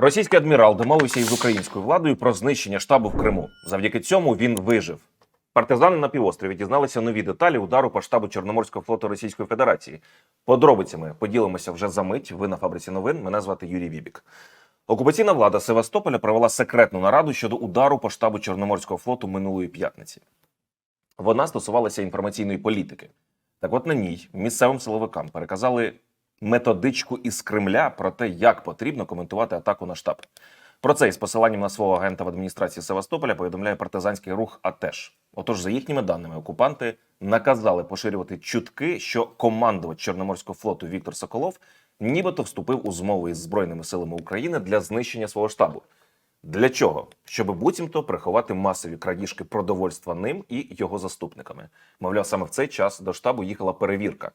Російський адмірал домовився із українською владою про знищення штабу в Криму. Завдяки цьому він вижив. Партизани на півострові дізналися нові деталі удару по штабу Чорноморського флоту Російської Федерації. Подробицями поділимося вже за мить. Ви на фабриці новин. Мене звати Юрій Вібік. Окупаційна влада Севастополя провела секретну нараду щодо удару по штабу Чорноморського флоту минулої п'ятниці. Вона стосувалася інформаційної політики. Так от на ній місцевим силовикам переказали методичку із Кремля про те, як потрібно коментувати атаку на штаб. Про це із посиланням на свого агента в адміністрації Севастополя повідомляє партизанський рух АТЕШ. Отож, за їхніми даними, окупанти наказали поширювати чутки, що командувач Чорноморського флоту Віктор Соколов нібито вступив у змову із збройними силами України для знищення свого штабу. Для чого? Щоб буцімто приховати масові крадіжки продовольства ним і його заступниками. Мовляв, саме в цей час до штабу їхала перевірка.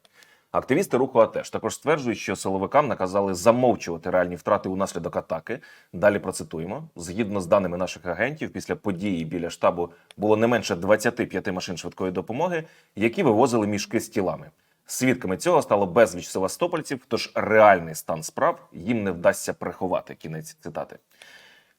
Активісти руху АТЕШ також стверджують, що силовикам наказали замовчувати реальні втрати унаслідок атаки. Далі процитуємо: згідно з даними наших агентів, після події біля штабу було не менше 25 машин швидкої допомоги, які вивозили мішки з тілами. Свідками цього стало безліч севастопольців, тож реальний стан справ їм не вдасться приховати. Кінець цитати.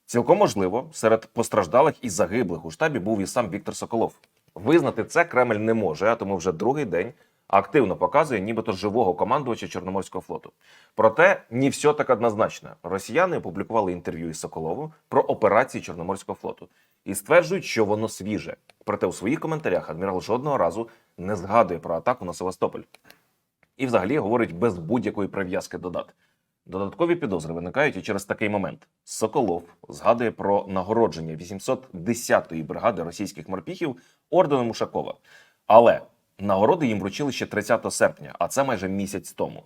Цілком можливо, серед постраждалих і загиблих у штабі був і сам Віктор Соколов. Визнати це Кремль не може, а тому вже другий день активно показує нібито живого командувача Чорноморського флоту. Проте не все так однозначно. Росіяни опублікували інтерв'ю із Соколовим про операції Чорноморського флоту і стверджують, що воно свіже. Проте у своїх коментарях адмірал жодного разу не згадує про атаку на Севастополь. І взагалі говорить без будь-якої прив'язки до дат. Додаткові підозри виникають і через такий момент. Соколов згадує про нагородження 810-ї бригади російських морпіхів орденом Ушакова. Але нагороди їм вручили ще 30 серпня, а це майже місяць тому.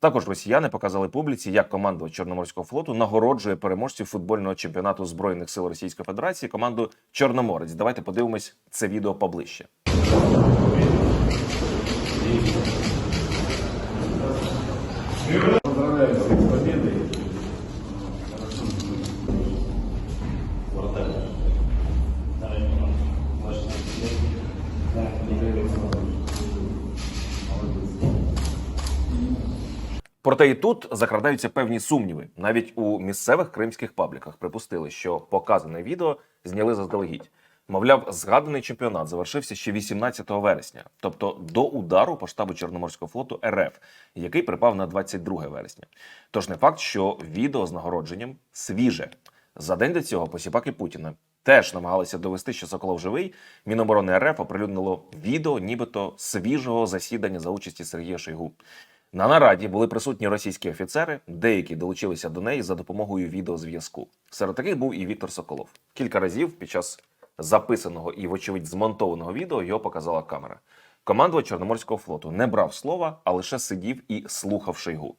Також росіяни показали публіці, як команда Чорноморського флоту нагороджує переможців футбольного чемпіонату збройних сил Російської Федерації команду Чорноморець. Давайте подивимось це відео поближче. Проте і тут закрадаються певні сумніви. Навіть у місцевих кримських пабліках припустили, що показане відео зняли заздалегідь. Мовляв, згаданий чемпіонат завершився ще 18 вересня, тобто до удару по штабу Чорноморського флоту РФ, який припав на 22 вересня. Тож не факт, що відео з нагородженням свіже. За день до цього посіпаки Путіна теж намагалися довести, що Соколов живий. Міноборони РФ оприлюднило відео, нібито свіжого засідання за участі Сергія Шойгу. На нараді були присутні російські офіцери, деякі долучилися до неї за допомогою відеозв'язку. Серед таких був і Віктор Соколов. Кілька разів під час записаного і, вочевидь, змонтованого відео його показала камера. Командувач Чорноморського флоту не брав слова, а лише сидів і слухав Шойгу.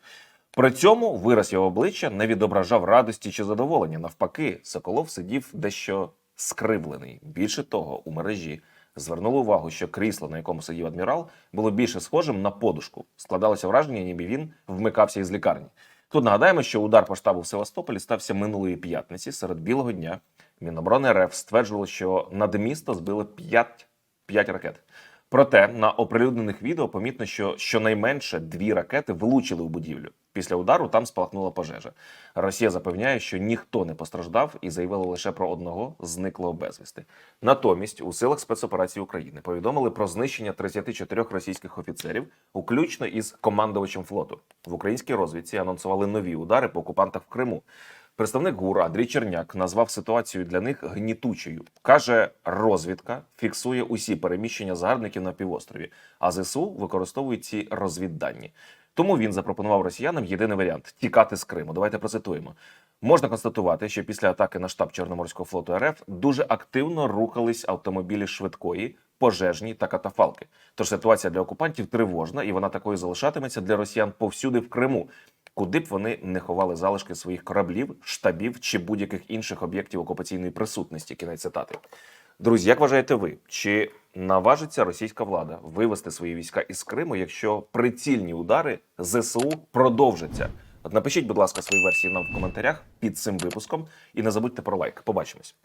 При цьому вираз його обличчя не відображав радості чи задоволення. Навпаки, Соколов сидів дещо скривлений. Більше того, у мережі звернули увагу, що крісло, на якому сидів адмірал, було більше схожим на подушку. Складалося враження, ніби він вмикався із лікарні. Тут нагадаємо, що удар по штабу в Севастополі стався минулої п'ятниці серед білого дня. Міноборони РФ стверджувало, що над місто збили 5, 5 ракет. Проте на оприлюднених відео помітно, що щонайменше дві ракети влучили у будівлю. Після удару там спалахнула пожежа. Росія запевняє, що ніхто не постраждав і заявила лише про одного зниклого безвісти. Натомість у силах спецоперації України повідомили про знищення 34 російських офіцерів, включно із командувачем флоту. В українській розвідці анонсували нові удари по окупантах в Криму. Представник ГУР Андрій Черняк назвав ситуацію для них гнітучою. каже, розвідка фіксує усі переміщення загарбників на півострові, а ЗСУ використовують ці розвіддані. Тому він запропонував росіянам єдиний варіант тікати з Криму. Давайте процитуємо. Можна констатувати, що після атаки на штаб Чорноморського флоту РФ дуже активно рухались автомобілі швидкої, пожежні та катафалки. Тож ситуація для окупантів тривожна, і вона такою залишатиметься для росіян повсюди в Криму, куди б вони не ховали залишки своїх кораблів, штабів чи будь-яких інших об'єктів окупаційної присутності. Кінець цитати. Друзі, як вважаєте ви, чи наважиться російська влада вивести свої війська із Криму, якщо прицільні удари ЗСУ продовжаться? От напишіть, будь ласка, свої версії нам в коментарях під цим випуском і не забудьте про лайк. Побачимось.